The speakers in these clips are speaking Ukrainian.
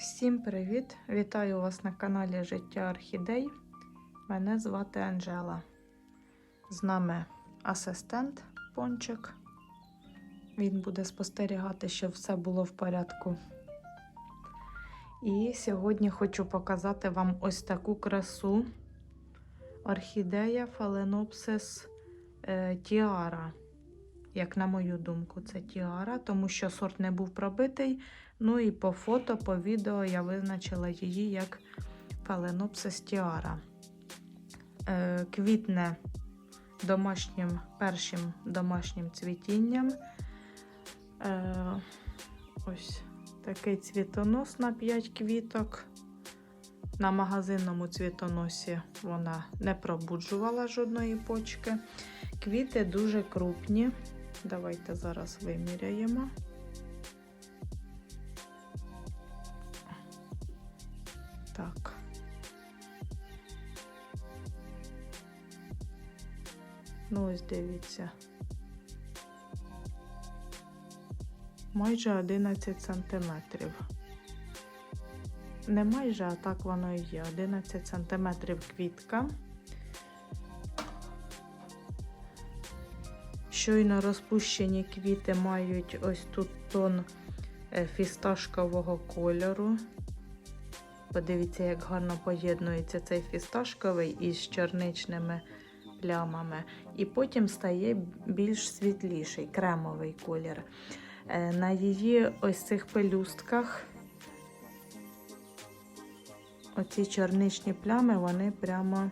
Всім привіт! Вітаю вас на каналі Життя Орхідей. Мене звати Анжела. З нами асистент Пончик. Він буде спостерігати, щоб все було в порядку. І сьогодні хочу показати вам ось таку красу орхідея е, Tiara. Як на мою думку, це Тіара, тому що сорт не був пробитий. Ну і по фото, по відео я визначила її як Tiara. Е, квітне домашнім, першим домашнім цвітінням. Е, ось такий цвітонос на 5 квіток. На магазинному цвітоносі вона не пробуджувала жодної почки. Квіти дуже крупні. Давайте зараз виміряємо. Так. Ну, ось дивіться. Майже 11 сантиметрів. Не майже, а так воно і є. 11 сантиметрів квітка. Щойно розпущені квіти мають ось тут тон е, фісташкового кольору. Подивіться, як гарно поєднується цей фісташковий із чорничними плямами. І потім стає більш світліший кремовий колір. Е, На її ось цих пелюстках оці чорничні плями, вони прямо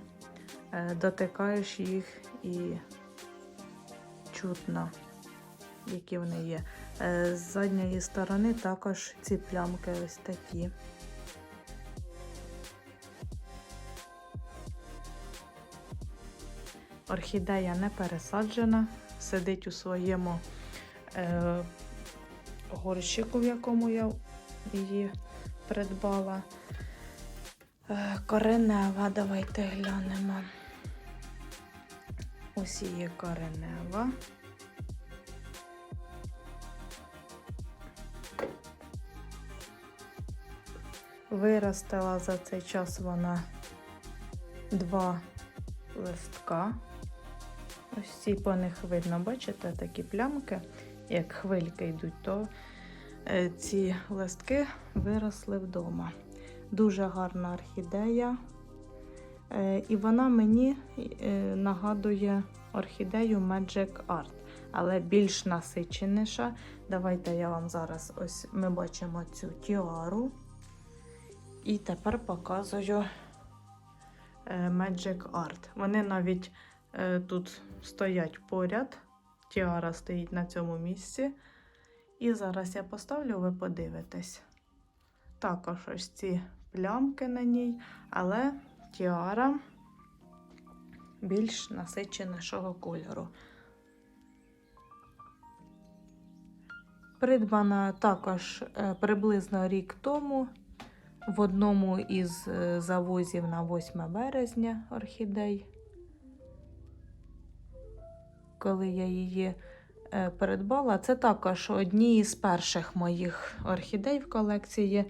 е, дотикаєш їх і чутно, які вони є. Е, З задньої сторони також ці плямки ось такі. Орхідея не пересаджена, сидить у своєму е, горщику, в якому я її придбала. Е, коренева, давайте глянемо. Ось її коренева. Виростила за цей час вона два листка. Ось ці по них видно, бачите, такі плямки, як хвильки йдуть, то е, ці листки виросли вдома. Дуже гарна орхідея. Е, І вона мені е, нагадує орхідею Magic Art, але більш насиченіша. Давайте я вам зараз ось ми бачимо цю тіару. І тепер показую е, Magic Art. Вони навіть тут стоять поряд. Тіара стоїть на цьому місці. І зараз я поставлю, ви подивитесь. Також ось ці плямки на ній, але тіара більш насиченішого кольору. Придбана також е, приблизно рік тому в одному із е, завозів на 8 березня орхідей. Коли я її е, придбала, це також одні із перших моїх орхідей в колекції.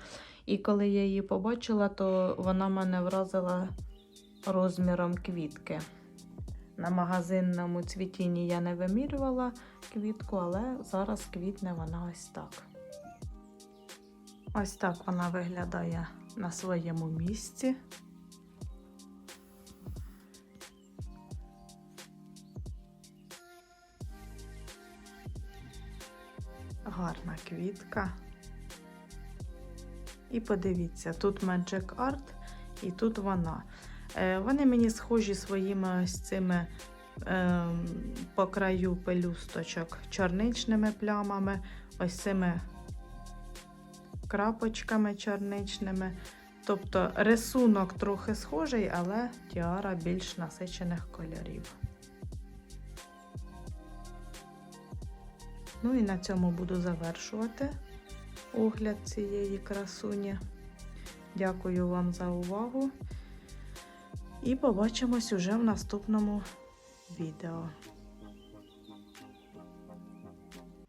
І коли я її побачила, то вона мене вразила розміром квітки. На магазинному цвітінні я не вимірювала квітку, але зараз квітне вона ось так. Ось так вона виглядає на своєму місці. Гарна квітка. І подивіться, тут Magic Art і тут вона. Е, Вони мені схожі своїми ось цими е, по краю пелюсточок чорничними плямами, ось цими крапочками чорничними. Тобто рисунок трохи схожий, але тіара більш насичених кольорів. Ну і на цьому буду завершувати огляд цієї красуні. Дякую вам за увагу. І побачимось уже в наступному відео.